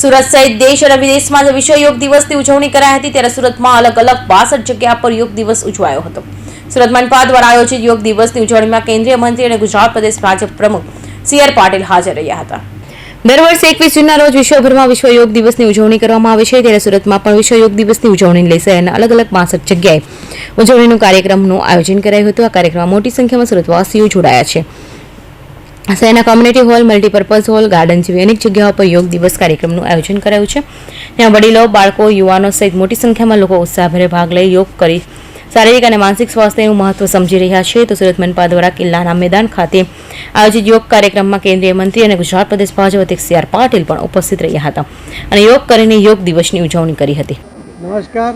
સુરત સહિત દેશ અને વિદેશમાં વિશ્વ યોગ દિવસની ઉજવણી કરાઈ હતી, ત્યારે સુરતમાં અલગ અલગ બાસઠ જગ્યા પર યોગ દિવસ ઉજવાયો હતો. સુરત મનપા દ્વારા આયોજિત યોગ દિવસની ઉજવણીમાં કેન્દ્રીય મંત્રી અને ગુજરાત પ્રદેશ ભાજપ પ્રમુખ સી આર પાટીલ હાજર રહ્યા હતા. દર વર્ષે એકવીસ જૂનના રોજ વિશ્વભરમાં વિશ્વ યોગ દિવસની ઉજવણી કરવામાં આવે છે, ત્યારે સુરતમાં પણ વિશ્વ યોગ દિવસની ઉજવણી લઈ શહેરના અલગ અલગ બાસઠ જગ્યાએ ઉજવણીનું કાર્યક્રમનું આયોજન કરાયું હતું. આ કાર્યક્રમમાં મોટી સંખ્યામાં સુરતવાસીઓ જોડાયા છે. શહેરના community hall multipurpose hall garden જેવી અનેક જગ્યાઓ પર યોગ દિવસ કાર્યક્રમનું આયોજન કરાયું છે. ત્યાં વડીલો, બાળકો, યુવાનો સહિત મોટી સંખ્યામાં લોકો ઉત્સાહભેર ભાગ લઈ યોગ કરી શારીરિક અને માનસિક સ્વાસ્થ્યનું મહત્વ સમજી રહ્યા છે. તો સુરત મનપા દ્વારા કિલ્લાના મેદાન ખાતે આયોજિત યોગ કાર્યક્રમમાં કેન્દ્રીય મંત્રી અને ગુજરાત પ્રદેશ ભાજપ અધ્યક્ષ સી આર પાટીલ પણ ઉપસ્થિત રહ્યા હતા અને યોગ કરીને યોગ દિવસની ઉજવણી કરી હતી. નમસ્કાર.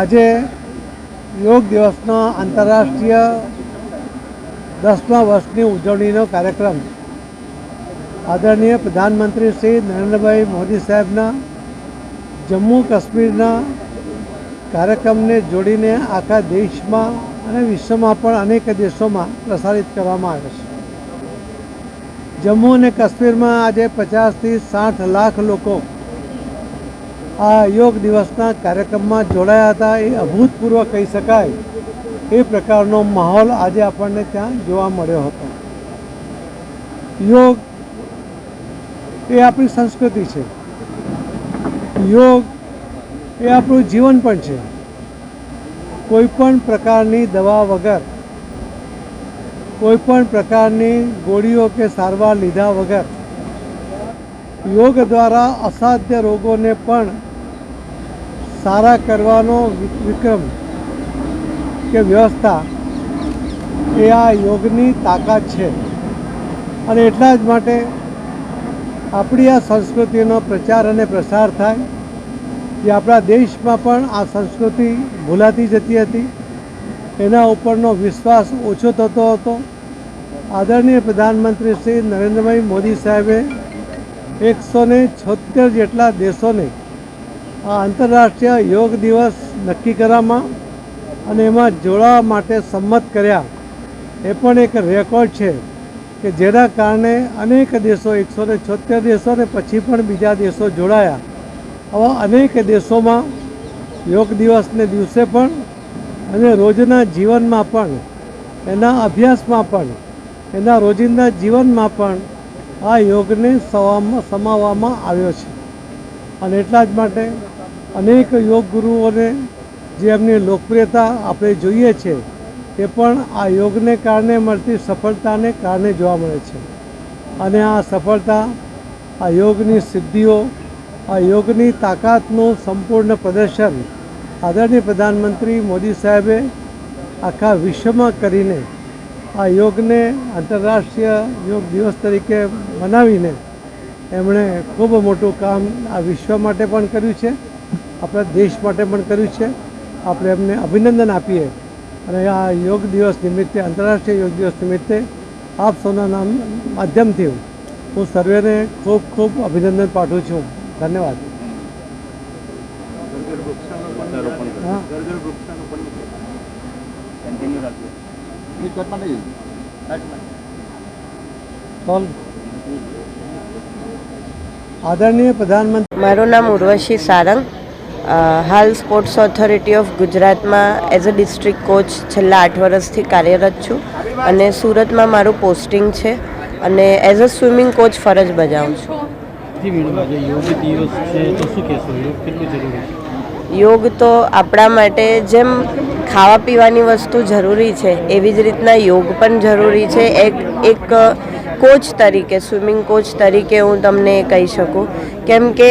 આજે યોગ દિવસનો આંતરરાષ્ટ્રીય દસમા વર્ષની ઉજવણીનો કાર્યક્રમ. આદરણીય પ્રધાનમંત્રી શ્રી નરેન્દ્રભાઈ મોદી સાહેબના જમ્મુ કાશ્મીરના કાર્યક્રમને જોડીને આખા દેશમાં અને વિશ્વમાં પણ અનેક દેશોમાં પ્રસારિત કરવામાં આવે છે. જમ્મુ અને કાશ્મીરમાં આજે પચાસથી સાઠ લાખ લોકો આ યોગ દિવસના કાર્યક્રમમાં જોડાયા હતા એ અભૂતપૂર્વ કહી શકાય. એ પ્રકારનો માહોલ આજે આપણને ત્યાં જોવા મળ્યો હતો. યોગ એ આપણી સંસ્કૃતિ છે. યોગ એ આપણું જીવન પણ છે. કોઈ પણ પ્રકારની દવા વગર, કોઈ પણ પ્રકારની ગોળીઓ કે સારવાર લીધા વગર યોગ દ્વારા અસાધ્ય રોગોને પણ સારા કરવાનો વિક્રમ કે વ્યવસ્થા એ આ યોગની તાકાત છે. અને એટલા જ માટે આપણી આ સંસ્કૃતિનો પ્રચાર અને પ્રસાર થાય જે આપણા દેશમાં પણ આ સંસ્કૃતિ ભૂલાતી જતી હતી. એના ઉપરનો વિશ્વાસ ઓછો થતો હતો. આદરણીય પ્રધાનમંત્રી શ્રી નરેન્દ્રભાઈ મોદી સાહેબે એકસો ને જેટલા દેશોને આંતરરાષ્ટ્રીય યોગ દિવસ નક્કી કરવામાં અને એમાં જોડાવા માટે સંમત કર્યા. એ પણ એક રેકોર્ડ છે કે જેના કારણે અનેક દેશો, એકસો ને છોતેર દેશો પછી પણ બીજા દેશો જોડાયા. આવા અનેક દેશોમાં યોગ દિવસને દિવસે પણ અને રોજના જીવનમાં પણ, એના અભ્યાસમાં પણ, એના રોજિંદા જીવનમાં પણ આ યોગને સમાવવામાં આવ્યો છે. અને એટલા જ માટે અનેક યોગ ગુરુઓને જે એમની લોકપ્રિયતા આપણે જોઈએ છે, એ પણ આ યોગને કારણે મળતી સફળતાને કારણે જોવા મળે છે. અને આ સફળતા, આ યોગની સિદ્ધિઓ, આ યોગની તાકાતનું સંપૂર્ણ પ્રદર્શન આદરણીય પ્રધાનમંત્રી મોદી સાહેબે આખા વિશ્વમાં કરીને આ યોગને આંતરરાષ્ટ્રીય યોગ દિવસ તરીકે મનાવીને એમણે ખૂબ મોટું કામ આ વિશ્વ માટે પણ કર્યું છે. આપણા દેશ માટે પણ કર્યું છે. આપણે એમને અભિનંદન આપીએ. અને આ યોગ દિવસ નિમિત્તે, આંતરરાષ્ટ્રીય યોગ દિવસ નિમિત્તે આપ સૌના નામ માધ્યમથી હું સર્વેને ખૂબ ખૂબ અભિનંદન પાઠવું છું. ધન્યવાદ. આદરણીય પ્રધાનમંત્રી. મારું નામ ઉર્વશી સારંગ. હાલ સ્પોર્ટ્સ ઓથોરિટી ઓફ ગુજરાતમાં એઝ અ ડિસ્ટ્રિક્ટ કોચ છેલ્લા આઠ વર્ષથી કાર્યરત છું અને સુરતમાં મારું પોસ્ટિંગ છે અને એઝ અ સ્વિમિંગ કોચ ફરજ બજાવું છું? યોગ તો આપણા માટે જેમ ખાવા પીવાની વસ્તુ જરૂરી છે એવી જ રીતના યોગ પણ જરૂરી છે. એક એક કોચ તરીકે સ્વિમિંગ કોચ તરીકે હું તમને કહી શકું. કેમ કે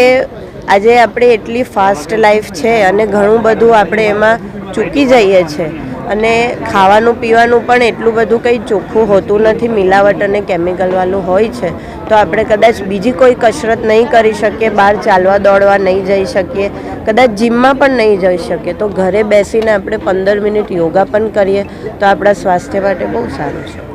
આજે આપણે એટલી ફાસ્ટ લાઈફ છે અને ઘણું બધું આપણે એમાં ચૂકી જઈએ છીએ અને ખાવાનું પીવાનું પણ એટલું બધું કંઈ ચોખ્ખું હોતું નથી, મિલાવટ અને કેમિકલવાળું હોય છે. તો આપણે કદાચ બીજી કોઈ કસરત નહીં કરી શકીએ, બહાર ચાલવા દોડવા નહીં જઈ શકીએ, કદાચ જીમમાં પણ નહીં જઈ શકીએ. તો ઘરે બેસીને આપણે પંદર મિનિટ યોગા પણ કરીએ તો આપણા સ્વાસ્થ્ય માટે બહુ સારું છે.